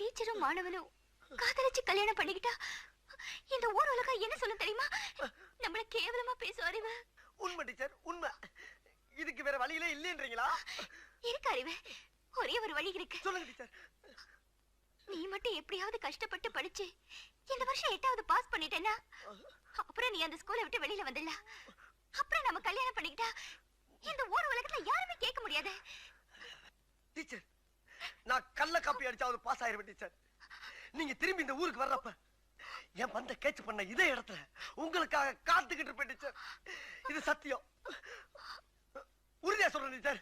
டீச்சரும் மாணவனும் காதலிச்சு கல்யாணம் பண்ணிக்கிட்டா இந்த ஊர் உலகம் என்ன சொல்ல தெரியுமா? நம்மள கேவலமா பேசும் அறிவு உண்மை டீச்சர் உண்மை. இதுக்கு வேற வழியிலே இல்லைன்றீங்களா? இருக்கு அறிவு. ஒரே ஒரு வழி இருக்கு. சொல்லுங்க டீச்சர். நீ மட்டும் எப்படியாவது கஷ்டப்பட்டு படிச்சு இந்த வருஷம் எட்டாவது பாஸ் பண்ணிட்டேன்னா அப்புறம் நீ அந்த ஸ்கூலை விட்டு வெளியில வந்துடலாம். அப்புறம் நம்ம கல்யாணம் பண்ணிக்கிட்டா இந்த ஊர் நல்ல காப்பி அடிச்சாவது பாஸ் ஆயிருவேன் டீச்சர் நீங்க திரும்பி இந்த ஊருக்கு வர்றப்ப என் பந்த கேட்ச் பண்ண இதே இடத்துல உங்களுக்காக காத்துக்கிட்டு இருப்பேன் டீச்சர். இது சத்தியம். உறுதியா சொல்றேன் டீச்சர்.